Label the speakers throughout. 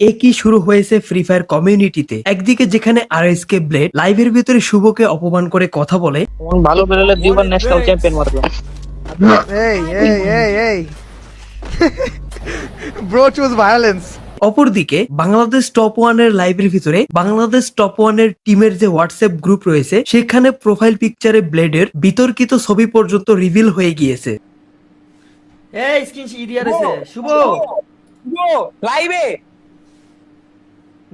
Speaker 1: একই শুরু হয়েছে ফ্রি ফায়ার কমিউনিটিতে একদিকে যেখানে আর এস কে ব্লেড লাইভের ভিতরে শুভকে অপমান করে কথা বলে।
Speaker 2: ভালো বেরোলে দুইবার ন্যাশনাল চ্যাম্পিয়ন মারবে।
Speaker 3: Hey, hey, hey, hey. Bro choose violence.
Speaker 1: অপরদিকে বাংলাদেশ টপ ওয়ানের লাইভের ভিতরে বাংলাদেশ টপ ওয়ানের টিমের যে হোয়াটসঅ্যাপ গ্রুপ রয়েছে সেখানে প্রোফাইল পিকচারে ব্লেডের বিতর্কিত ছবি পর্যন্ত রিভিল হয়ে গিয়েছে।
Speaker 4: এই স্ক্রিন শুভ।
Speaker 2: লাইভে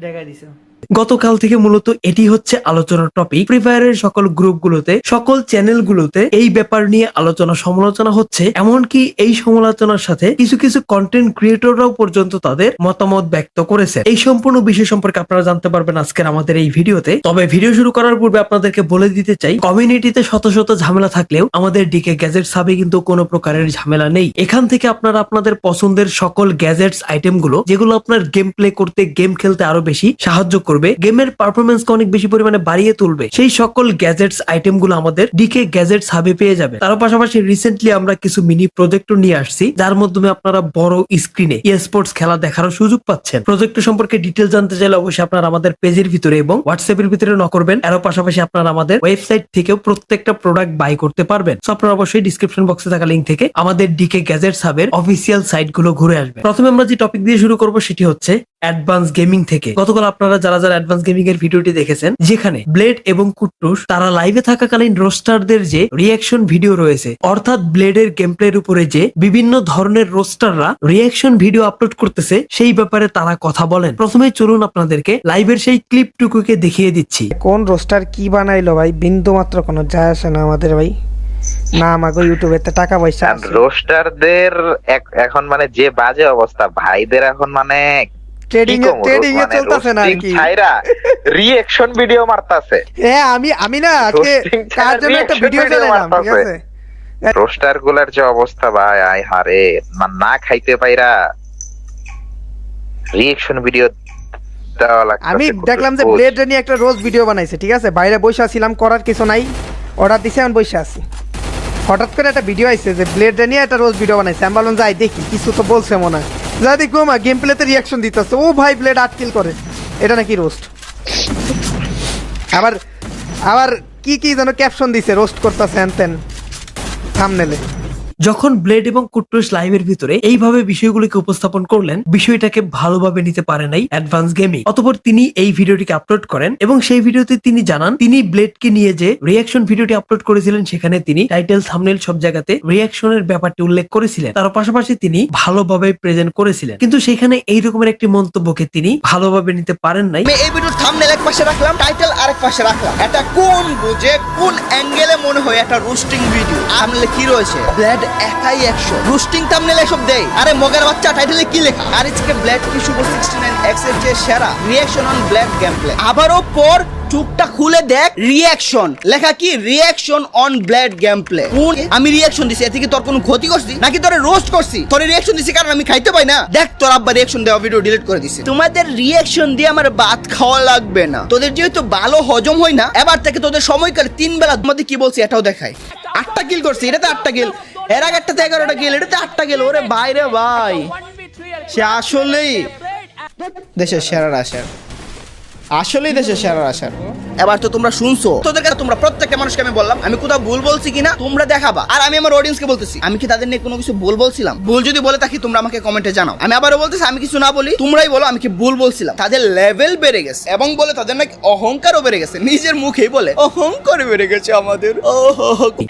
Speaker 4: দেখা দিছে।
Speaker 1: গতকাল থেকে মূলত এটি হচ্ছে আলোচনার টপিক ফ্রি ফায়ারের সকল গ্রুপগুলোতে, সকল চ্যানেলগুলোতে এই ব্যাপার নিয়ে আলোচনা সমালোচনা হচ্ছে। এমনকি এই সমালোচনার সাথে কিছু কিছু কন্টেন্ট ক্রিয়েটররাও পর্যন্ত তাদের মতামত ব্যক্ত করেছে। এই সম্পূর্ণ বিষয় সম্পর্কে আপনারা জানতে পারবেন আজকের আমাদের এই ভিডিওতে। তবে ভিডিও শুরু করার পূর্বে আপনাদেরকে বলে দিতে চাই কমিউনিটিতে শত শত ঝামেলা থাকলেও আমাদের ডিকে গ্যাজেট সাবে কিন্তু কোনো প্রকারের ঝামেলা নেই। এখান থেকে আপনারা আপনাদের পছন্দের সকল গ্যাজেটস আইটেমগুলো যেগুলো আপনার গেম প্লে করতে গেম খেলতে আরও বেশি সাহায্য করবে। গেমের পারফরমেন্সকে অনেক বেশি পরিমাণে বাড়িয়ে তুলবে। সেই সকল গ্যাজেটস আইটেমগুলো আমাদের ডিকে গ্যাজেটস হাবে পেয়ে যাবে। তার পাশাপাশি রিসেন্টলি আমরা কিছু মিনি প্রজেক্টও নিয়ে আসছি, যার মাধ্যমে আপনারা বড় স্ক্রিনে স্পোর্টস খেলা দেখারও সুযোগ পাচ্ছেন। প্রজেক্ট সম্পর্কে ডিটেল জানতে চাইলে অবশ্যই আপনারা আমাদের পেজের ভিতরে এবং হোয়াটসঅ্যাপের ভিতরে ন করবেন। এর পাশাপাশি আপনারা আমাদের ওয়েবসাইট থেকেও প্রত্যেকটা প্রোডাক্ট বাই করতে পারবেন। সো আপনারা অবশ্যই ডিসক্রিপশন বক্সে থাকা লিঙ্ক থেকে আমাদের ডিকে গ্যাজেটস হাবের অফিসিয়াল সাইটগুলো ঘুরে আসবেন। প্রথমে আমরা যে টপিক দিয়ে শুরু করব, সেটি হচ্ছে অ্যাডভান্স গেমিং থেকে। গতকাল আপনারা যারা যারা অ্যাডভান্স গেমিং এর ভিডিওটি দেখেছেন যেখানে ব্লেড এবং কুট্টুস তারা লাইভে থাকাকালীন রোস্টারদের যে রিয়াকশন ভিডিও রয়েছে অর্থাৎ ব্লেডের গেম প্লের উপরে যে বিভিন্ন ধরনের রোস্টাররা রিয়াকশন ভিডিও আপলোড করতেছে সেই ব্যাপারে তারা কথা বলেন। প্রথমে চলুন আপনাদেরকে লাইভের সেই ক্লিপটুকুকে দেখিয়ে দিচ্ছি।
Speaker 3: কোন রোস্টার কি বানাইলো ভাই? বিন্দু মাত্র কোনো যায় আসে না আমাদের ভাই। না আমাকে ইউটিউবে তো টাকা পয়সা আছে।
Speaker 5: রোস্টারদের এখন মানে যে বাজে অবস্থা ভাইদের এখন মানে
Speaker 3: ট্রেডিং এ ট্রেডিং এ চলতেছে না আর কি।
Speaker 5: রিঅ্যাকশন ভিডিও মারতাছে।
Speaker 3: হ্যাঁ আমি আমি না আজকে
Speaker 5: Roasting
Speaker 3: জন্য একটা ভিডিও
Speaker 5: video
Speaker 3: ঠিক আছে?
Speaker 5: রোস্টারগুলার যে অবস্থা ভাই আয় হারে। মানে না খাইতে পাইরা রিঅ্যাকশন ভিডিও
Speaker 3: আমি দেখলাম যে ব্লেড নিয়ে একটা রোজ ভিডিও বানাইছে ঠিক আছে? বাইরে বসে ছিলাম করার কিছু নাই। অর্ডার দিছে আমি বসে আছি। হঠাৎ করে একটা ভিডিও আইছে যে ব্লেড নিয়ে একটা রোজ ভিডিও বানাইছে। আমি বললাম যাই দেখি কিছু তো বলছে মনে হয়। যা দেখব মা গেম প্লেতে রিয়াকশন দিতেছে। ও ভাই ব্লেড আট কিল করে। এটা নাকি রোস্ট আবার আবার কি কি যেন ক্যাপশন দিছে রোস্ট করতেছে হ্যান তেন থামনেলে
Speaker 1: যখন ব্লেড এবং কুট্টুস লাইভের ভিতরে এইভাবে বিষয়গুলিকে উপস্থাপন করলেন, বিষয়টাকে ভালোভাবে নিতে পারে নাই অ্যাডভান্স গেমিং। অতপর তিনি এই ভিডিওটিকে আপলোড করেন এবং সেই ভিডিওতে তিনি জানান, তিনি ব্লেডকে নিয়ে যে রিয়াকশন ভিডিওটি আপলোড করেছিলেন, সেখানে তিনি টাইটেল থামনেল সব জায়গাতে রিয়াকশনের ব্যাপারটি উল্লেখ করেছিলেন। তার পাশাপাশি তিনি ভালোভাবে প্রেজেন্ট করেছিলেন। কিন্তু সেখানে এই রকমের একটি মন্তব্যকে তিনি ভালোভাবে নিতে পারেন নাই।
Speaker 6: এই ভিডিওর থাম্বনেল এক পাশে রাখলাম টাইটেল আরেক পাশে রাখলাম। এটা কোন বুঝে, কোন অ্যাঙ্গেলে মনে হয় একটা রোস্টিং ভিডিও থাম্বনেলে কি রয়েছে? ব্লেড একাই একশো। রোস্টিং থাম্বনেল এসব দেয়। আরে, মগের বাচ্চা টাইটেলে কি লেখা? আর আজকে ব্লেড কি শুভ? 69 এক্সের যে সেরা। Reaction on blade game play আবারও পর টুকটা খুলে দেখ রিয়াকশন লেখা কি? Reaction on blade game play আমি রিয়াকশন দিছি, এতে কি তোর কোনো ক্ষতি করছি? নাকি তোরে রোস্ট করছি? তোর রিঅ্যাকশন দিছি কারণ আমি খাইতে পাই না? দেখ, তোর আব্বা রিয়াকশন দেওয়া ভিডিও ডিলিট করে দিছে। তোমাদের রিয়াকশন দিয়ে আমার ভাত খাওয়া লাগবে না। তোদের যেহেতু ভালো হজম হয় না, এবার থেকে তোদের সময়কাল তিন বেলা তোমাদের কি বলছি এটাও দেখাই। আটটা কিল করছি, এটাতে আটটা কিল এর আগে একটা এগারোটা কিল এটাতে আটটা কিল ওরে ভাই রে ভাই। সে আসলেই দেশের সেরা। রাশার আসলেই দেশের সেরা রাশার এবার তো তোমরা শুনছো। তোদের কাছে তোমরা প্রত্যেকটা মানুষকে আমি বললাম, আমি কোথাও ভুল বলছি কিনা তোমরা দেখাবা। আর আমি আমার অডিয়েন্সকে বলতেছি, আমি কি তাদের নিয়ে কোনো কিছু ভুল বলছিলাম? ভুল যদি বলে থাকি তোমরা আমাকে কমেন্টে জানাও। আমি আবারও বলতেছি, আমি কিছু না বলি, তোমরাই বলো আমি কি ভুল বলছিলাম। তাদের লেভেল বেড়ে গেছে, এবং বলে তাদের নাকি অহংকারও বেড়ে গেছে। নিজের মুখেই বলে অহংকার বেড়ে গেছে আমাদের।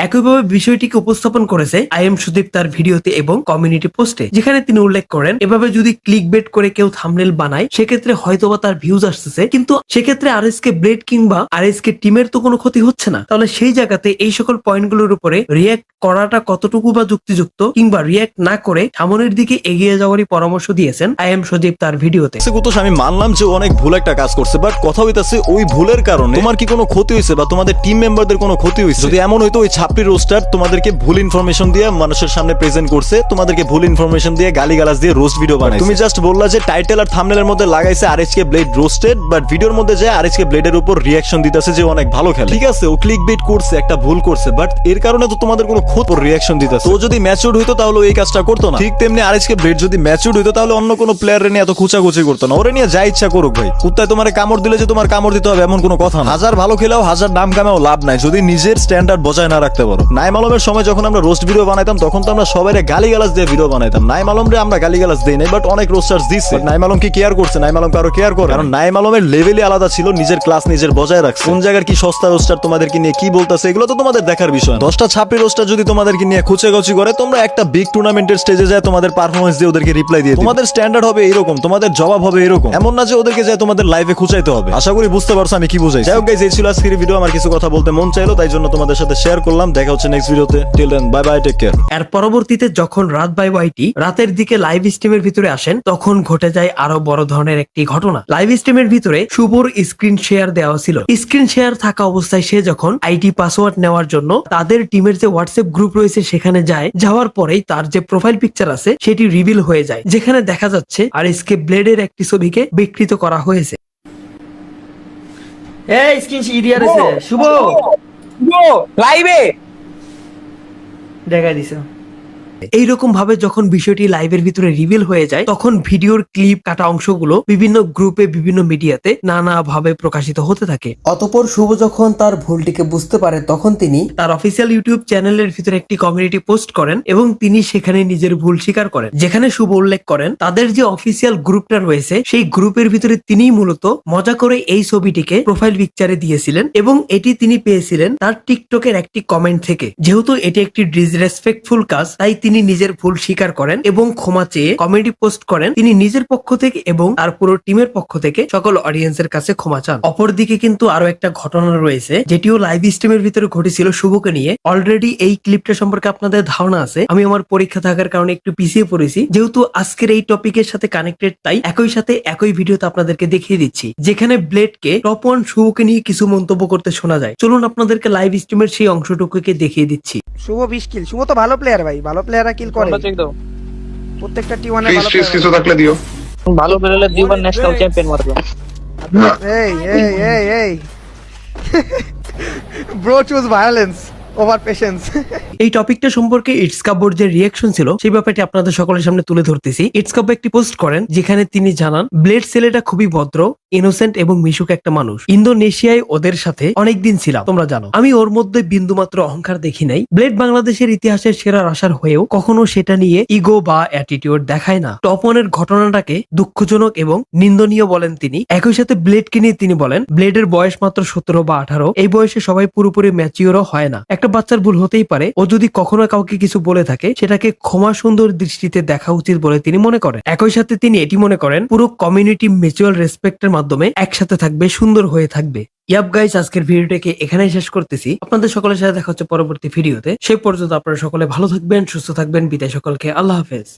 Speaker 1: একইভাবে বিষয়টিকে উপস্থাপন করেছে আই এম সুদীপ তার ভিডিওতে এবং কমিউনিটি পোস্টে যেখানে তিনি উল্লেখ করেন, এভাবে যদি ক্লিক বেট করে কেউ থামনেল বানায়, সেক্ষেত্রে হয়তোবা তার ভিউজ আসতেছে। কিন্তু সেক্ষেত্রে আর এস কে ব্লেড কিংবা আর এস কে টিমের তো কোনো ক্ষতি হচ্ছে না। তাহলে সেই জায়গাতে এই সকল পয়েন্টগুলোর উপরে রিয়াক্ট করাটা কতটুকু বা যুক্তিযুক্ত কিংবা রিয়াক্ট না করে সামনের দিকে এগিয়ে যাওয়ারই পরামর্শ দিয়েছেন আই এম সুদীপ তার ভিডিওতে।
Speaker 7: কুতোষ আমি মানলাম যে অনেক ভুল একটা কাজ করছে বাট কথা হইতাছে ওই ভুলের কারণে তোমার কি কোনো ক্ষতি হয়েছে বা তোমাদের টিম মেম্বারদের কোনো ক্ষতি হয়েছে যদি এমন হইতো ওই ছাপড়ি রোস্টার তোমাদেরকে ভুল ইনফরমেশন দিয়ে মানুষের সামনে প্রেজেন্ট করছে তোমাদেরকে ভুল ইনফরমেশন দিয়ে গালি গালাজ দিয়ে রোস্ট ভিডিও বানায় তুমি জাস্ট বললা যে টাইটেল আর থামনেলের মধ্যে লাগাইছে আর S K blade roasted but ভিডিওর মধ্যে যে আর এস কে ব্লেডের উপর রিয়াকশন রিয়াকশন দিতেছে যে অনেক ভালো খেলে। ঠিক আছে ও ক্লিক বেট করছে একটা ভুল করছে বাট এর কারণে তো তোমাদের কোনো ক্ষত রিয়াকশন দিতেছে। ও যদি ম্যাচুর হইতো তাহলে এই কাজটা করতো না। ঠিক তেমনি আরএসকে ব্লেড যদি ম্যাচুর হইতো তাহলে অন্য কোনো প্লেয়ার নিয়ে এত খুচাখুচি করতো না। ওরে নিয়ে যা ইচ্ছা করুক ভাই। কুত্তায় তোমার কামড় দিলে যে তোমার কামড় দিতে হবে এমন কোনো কথা না। হাজার ভালো খেলেও হাজার নাম কামেও লাভ নাই। যদি নিজের স্ট্যান্ডার্ড বজায় না রাখতে পারো। নাইম আলমের সময় যখন আমরা রোস্ট ভিডিও বানাইতাম তখন তো আমরা সবাই গালি গালাজ দিয়ে ভিডিও বানাইতাম। নাইম আলমরে আমরা গালি গালাজ দিই নাই বাট অনেক রোস্টার্স দিচ্ছে নাইম আলম কি কেয়ার করছে নাইম আলম কারও কেয়ার করে। কারণ নাইম আলমের লেভেলই আলাদা ছিল নিজের ক্লাস নিজের বজায় রাখছে। কোন জায়গার কি সস্তা রোস্টার তোমাদেরকে নিয়ে কি বলতেছে এগুলো তো তোমাদের দেখার বিষয় দশটা ছাপড়ি রোস্টার যদি তোমাদেরকে নিয়ে খুচে গচি করে তোমরা একটা বিগ টুর্নামেন্টের স্টেজে যায় তোমাদের পারফরমেন্স দিয়ে ওদেরকে রিপ্লাই দিয়ে তোমাদের স্ট্যান্ডার্ড হবে এরকম তোমাদের জবাব হবে এরকম এমন না যে ওদেরকে যায় তোমাদের লাইভে খুচাইতে হবে। আশা করি বুঝতে পারছ আমি কি বুঝাই যাই হোক guys, এই ছিল আজকের ভিডিও আমার কিছু কথা বলতে মন চাইলো তাই জন্য তোমাদের সাথে শেয়ার করলাম। দেখা হচ্ছে নেক্সট ভিডিওতে till then bye bye take care
Speaker 1: এর পরবর্তীতে যখন রাত বাই ওয়াইটি রাতের দিকে লাইভ স্ট্রিমের ভিতরে আসেন তখন ঘটে যায় আরও বড় ধরনের একটি ঘটনা। লাইভ স্ট্রিমের ভিতরে শুভর স্ক্রিন শেয়ার দেওয়া ছিল। স্ক্রিন শেয়ার থাকা অবস্থায় সে যখন আইটি পাসওয়ার্ড নেওয়ার জন্য তাদের টিমের যে হোয়াটসঅ্যাপ গ্রুপ রয়েছে সেখানে যায় যাওয়ার পরেই তার যে প্রোফাইল পিকচার আছে সেটি রিভিল হয়ে যায় যেখানে দেখা যাচ্ছে আর এসকে ব্লেডের একটি ছবিকে বিকৃত করা হয়েছে।
Speaker 4: এই স্ক্রিন ইডিয়া রয়েছে শুভ।
Speaker 2: শুভ। লাইভে।
Speaker 4: দেখা দিছে।
Speaker 1: এইরকম ভাবে যখন বিষয়টি লাইভের ভিতরে রিভিল হয়ে যায় তখন ভিডিওর ক্লিপ কাটা অংশগুলো বিভিন্ন গ্রুপে বিভিন্ন মিডিয়াতে নানা ভাবে প্রকাশিত হতে থাকে। অতপর শুভ যখন তার ভুলটিকে বুঝতে পারে তখন তিনি তার অফিসিয়াল ইউটিউব চ্যানেলের ভিতরে একটি কমিউনিটি পোস্ট করেন এবং তিনি সেখানে নিজের ভুল স্বীকার করেন। যেখানে শুভ উল্লেখ করেন তাদের যে অফিসিয়াল গ্রুপটা রয়েছে সেই গ্রুপের ভিতরে তিনি মূলত মজা করে এই ছবিটিকে প্রোফাইল পিকচারে দিয়েছিলেন এবং এটি তিনি পেয়েছিলেন তার টিকটকের একটি কমেন্ট থেকে। যেহেতু এটি একটি ডিসরেসপেক্টফুল কাজ তাই তিনি নিজের ভুল স্বীকার করেন এবং ক্ষমা চেয়ে কমেডি পোস্ট করেন। তিনি নিজের পক্ষ থেকে এবং তার পুরো টিমের পক্ষ থেকে সকল অডিয়েন্সের কাছে ক্ষমা চান। অপরদিকে কিন্তু আরও একটা ঘটনা রয়েছে, যেটিও লাইভ স্ট্রিমের ভিতরে ঘটেছিল শুভকে নিয়ে। অলরেডি এই ক্লিপটা সম্পর্কে আপনাদের ধারণা আছে। আমি আমার পরীক্ষা থাকার কারণে একটু পিছিয়ে পড়েছি। যেহেতু আজকের এই টপিকের সাথে কানেক্টেড তাই একই সাথে একই ভিডিওতে আপনাদেরকে দেখিয়ে দিচ্ছি। যেখানে ব্লেডকে টপ ওয়ান শুভকে নিয়ে কিছু মন্তব্য করতে শোনা যায়। চলুন আপনাদেরকে লাইভ স্ট্রিমের সেই অংশটুকুকে দেখিয়ে দিচ্ছি।
Speaker 3: শুভ বিশ কিল শুভ তো ভালো প্লেয়ার ভাই, ভালো প্লেয়াররা কিল করে। প্রত্যেকটা টি ওয়ানে
Speaker 8: ফিস
Speaker 3: ভালো
Speaker 8: ফিস কিছু থাকলে দিও।
Speaker 2: ভালো বেরোলে দুইবার ন্যাশনাল চ্যাম্পিয়ন মারবে।
Speaker 3: এই এই এই এই bro choose violence over patience
Speaker 1: এই টপিকটা সম্পর্কে যে রিয়াকশন ছিল, সেই ব্যাপারটি আপনাদের সকলের সামনে তুলে ধরতেছি। একটি পোস্ট করেন, যেখানে তিনি জানান ব্লেড ছেলেটা খুবই ভদ্র ইনোসেন্ট এবং মিশুক একটা মানুষ। ইন্দোনেশিয়ায় ওদের সাথে অনেকদিন ছিলাম, তোমরা জানো। আমি ওর মধ্যে বিন্দুমাত্র অহংকার দেখি নাই। ব্লেড বাংলাদেশের ইতিহাসের সেরা আসার হয়েও কখনো সেটা নিয়ে ইগো বা অ্যাটিটিউড দেখায় না। টপ ওয়ানের ঘটনাটাকে দুঃখজনক এবং নিন্দনীয় বলেন তিনি। একই সাথে ব্লেডকে নিয়ে তিনি বলেন ব্লেডের বয়স মাত্র সতেরো বা আঠারো। এই বয়সে সবাই পুরোপুরি ম্যাচিওরও হয় না। একটা বাচ্চার ভুল হতেই পারে। ও যদি কখনো কাউকে কিছু বলে থাকে, সেটাকে ক্ষমা সুন্দর দৃষ্টিতে দেখা উচিত বলে তিনি মনে করেন। একই সাথে তিনি এটি মনে করেন, পুরো কমিউনিটি মিউচুয়াল রেসপেক্টের মাধ্যমে একসাথে থাকবে, সুন্দর হয়ে থাকবে। ইয়াব গাইজ আজকের ভিডিওটাকে এখানেই শেষ করতেছি। আপনাদের সকলের সাথে দেখা হচ্ছে পরবর্তী ভিডিওতে। সেই পর্যন্ত আপনারা সকলে ভালো থাকবেন, সুস্থ থাকবেন। বিদায় সকলকে, আল্লাহ হাফেজ।